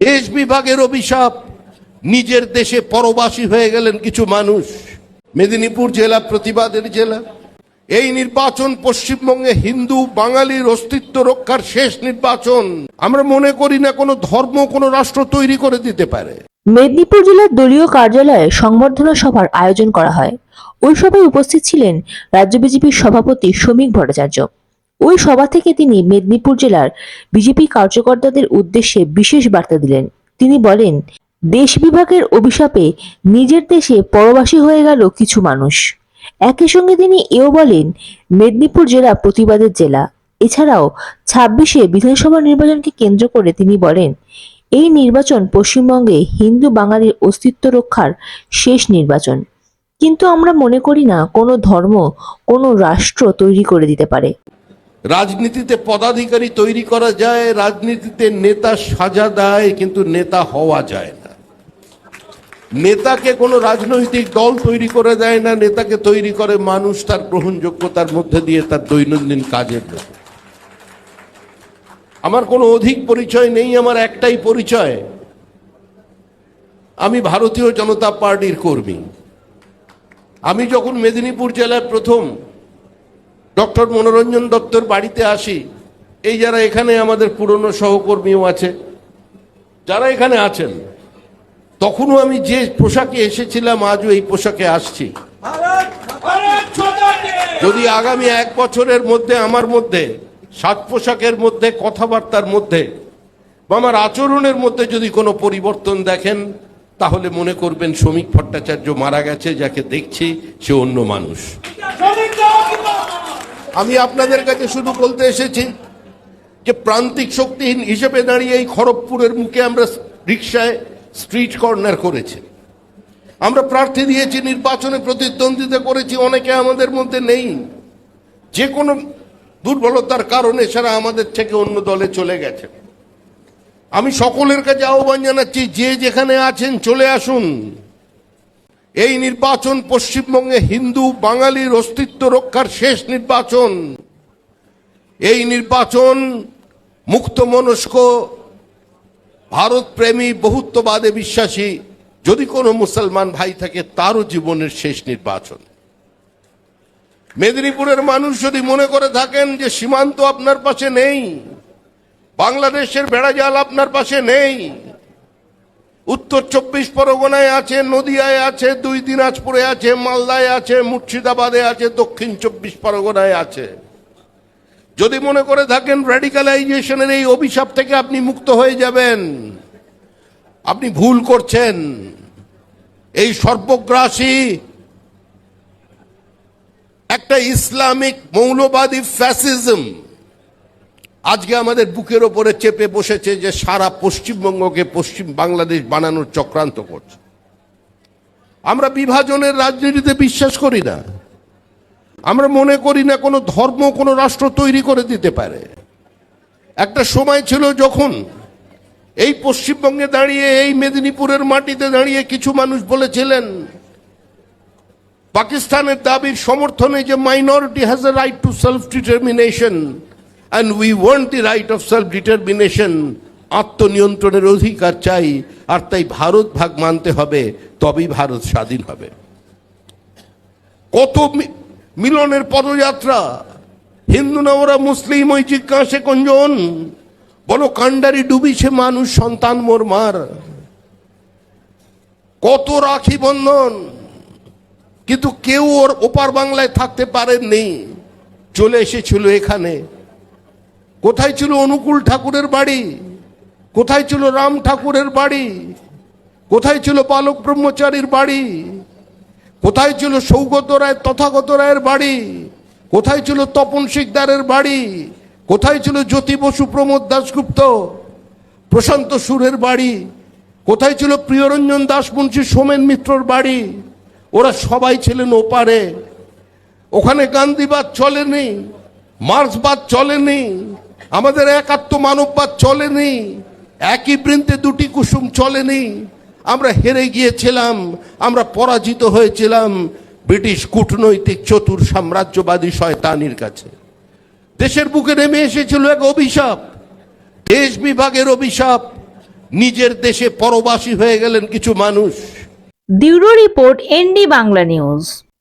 দেশ বিভাগের অভিশাপ। নিজের দেশে পরবাসী হয়ে গেলেন কিছু মানুষ। মেদিনীপুর জেলা প্রতিবাদের জেলা। এই নির্বাচন পশ্চিমবঙ্গে হিন্দু বাঙালির অস্তিত্ব রক্ষার শেষ নির্বাচন। আমরা মনে করি না কোনো ধর্ম, কোনো রাষ্ট্র তৈরি করে দিতে পারে। মেদিনীপুর জেলার দলীয় কার্যালয়ে সংবর্ধনা সভার আয়োজন করা হয়। ওই সভায় উপস্থিত ছিলেন রাজ্য বিজেপির সভাপতি শ্রমিক ভট্টাচার্য। ওই সভা থেকে তিনি মেদিনীপুর জেলার বিজেপি কার্যকর্তাদের উদ্দেশ্যে বিশেষ বার্তা দিলেন। তিনি বলেন, দেশ বিভাগের অভিশাপে নিজের দেশে পরবাসী হয়ে গেল কিছু মানুষ। একই সঙ্গে তিনি এও বলেন, মেদিনীপুর জেলা প্রতিবাদের জেলা। এছাড়াও ছাব্বিশে বিধানসভা নির্বাচনকে কেন্দ্র করে তিনি বলেন, এই নির্বাচন পশ্চিমবঙ্গে হিন্দু বাঙালির অস্তিত্ব রক্ষার শেষ নির্বাচন। কিন্তু আমরা মনে করি না কোনো ধর্ম কোনো রাষ্ট্র তৈরি করে দিতে পারে। রাজনীতিতে পদাধিকারী তৈরি করা যায়, রাজনীতিতে নেতা সাজা দেয়, কিন্তু নেতা হওয়া যায় না। নেতাকে কোনো রাজনৈতিক দল তৈরি করে দেয় না, নেতাকে তৈরি করে মানুষ তার গ্রহণযোগ্যতার মধ্যে দিয়ে তার দৈনন্দিন কাজের আমার কোনো অধিক পরিচয় নেই, আমার একটাই পরিচয়। আমি ভারতীয় জনতা পার্টির কর্মী। আমি যখন মেদিনীপুর জেলায় প্রথম ডক্টর মনোরঞ্জন দত্তর বাড়িতে আসি। এই যারা এখানে আমাদের পুরনো সহকর্মীও আছে যারা এখানে আছেন তখনও আমি যে পোশাকে এসেছিলাম আজও এই পোশাকে আসছি। যদি আগামী এক বছরের মধ্যে আমার মধ্যে সাত পোশাকের মধ্যে কথাবার্তার মধ্যে বা আমার আচরণের মধ্যে যদি কোনো পরিবর্তন দেখেন তাহলে মনে করবেন শ্রমিক ভট্টাচার্য মারা গেছে যাকে দেখছি সে অন্য মানুষ। আমি আপনাদের কাছে শুধু বলতে এসেছি যে প্রান্তিক শক্তিহীন হিসেবে দাঁড়িয়ে এই খড়গপুরের মুখে আমরা রিক্সায় স্ট্রিট কর্নার করেছি। আমরা প্রার্থী দিয়েছি, নির্বাচনে প্রতিদ্বন্দ্বিতা করেছি, অনেকে আমাদের মধ্যে নেই। যে কোনো দুর্বলতার কারণে সারা আমাদের থেকে অন্য দলে চলে গেছে। আমি সকলের কাছে আহ্বান জানাচ্ছি, যে যেখানে আছেন চলে আসুন। এই নির্বাচন পশ্চিমবঙ্গে হিন্দু, বাঙালির অস্তিত্ব রক্ষার শেষ নির্বাচন। এই নির্বাচন মুক্ত মনস্ক ভারতপ্রেমী, বহুত্ববাদে বিশ্বাসী, যদি কোনো মুসলমান ভাই থাকে, তারও জীবনের শেষ নির্বাচন। মেদিনীপুরের মানুষ যদি মনে করে থাকেন যে সীমান্ত আপনার পাশে নেই, বাংলাদেশের বেড়াজাল আপনার পাশে নেই উত্তর চব্বিশ পরগনায় আছে, নদিয়ায় আছে, দুই দিনাজপুরে আছে, মালদায় আছে, মুর্শিদাবাদে আছে, দক্ষিণ চব্বিশ পরগনায় আছে। যদি মনে করে থাকেন র্যাডিকালাইজেশনের এই অভিশাপ থেকে আপনি মুক্ত হয়ে যাবেন। আপনি ভুল করছেন। এই সর্বগ্রাসী একটা ইসলামিক মৌলবাদী ফ্যাসিজম আজকে আমাদের বুকের ওপরে চেপে বসেছে যে সারা পশ্চিমবঙ্গকে পশ্চিম বাংলাদেশ বানানোর চক্রান্ত করছে। আমরা বিভাজনের রাজনীতিতে বিশ্বাস করি না। আমরা মনে করি না কোনো ধর্ম, কোনো রাষ্ট্র তৈরি করে দিতে পারে। একটা সময় ছিল যখন এই পশ্চিমবঙ্গে দাঁড়িয়ে, এই মেদিনীপুরের মাটিতে দাঁড়িয়ে কিছু মানুষ বলেছিলেন, পাকিস্তানের দাবির সমর্থনে যে minority has a right to self determination and we want the right of self determination আত্মনিয়ন্ত্রণের অধিকার চাই, আর তাই ভারত ভাগ মানতে হবে, তবেই ভারত স্বাধীন হবে। কত মিলনের পদযাত্রা, হিন্দু না ওরা মুসলিম, ওই জিজ্ঞাসে কঞ্জন, বলো কান্ডারি ডুবিছে মানুষ, সন্তান মোর মার। কত রাখি বন্ধন, কিন্তু কেউ ওর ওপার বাংলায় থাকতে পারেননি, চলে এসেছিল এখানে। কোথায় ছিল অনুকূল ঠাকুরের বাড়ি? কোথায় ছিল রাম ঠাকুরের বাড়ি? কোথায় ছিল বালক ব্রহ্মচারীর বাড়ি? কোথায় ছিল সৌগত রায় তথাগত রায়ের বাড়ি? কোথায় ছিল তপন শিকদারের বাড়ি? কোথায় ছিল জ্যোতি বসু প্রমোদ দাশগুপ্ত? প্রশান্ত সুরের বাড়ি? কোথায় ছিল প্রিয়রঞ্জন দাস মুন্সী সোমেন মিত্রর বাড়ি? ওরা সবাই ছিলেন ওপারে। ওখানে গান্ধীবাদ চলেনি, মার্ক্সবাদ চলেনি। আমাদের একাত্ম মানববাদ চলেনি, একই বৃন্তে দুটি কুসুম চলেনি। আমরা হেরে গিয়েছিলাম, আমরা পরাজিত হয়েছিলাম ব্রিটিশ কূটনৈতিক চতুর সাম্রাজ্যবাদী শয়তানির কাছে। দেশের বুকে নেমে এসেছিল এক অভিশাপ, দেশ বিভাগের অভিশাপ। নিজের দেশে পরবাসী হয়ে গেলেন কিছু মানুষ। Bureau report ND Bangla news.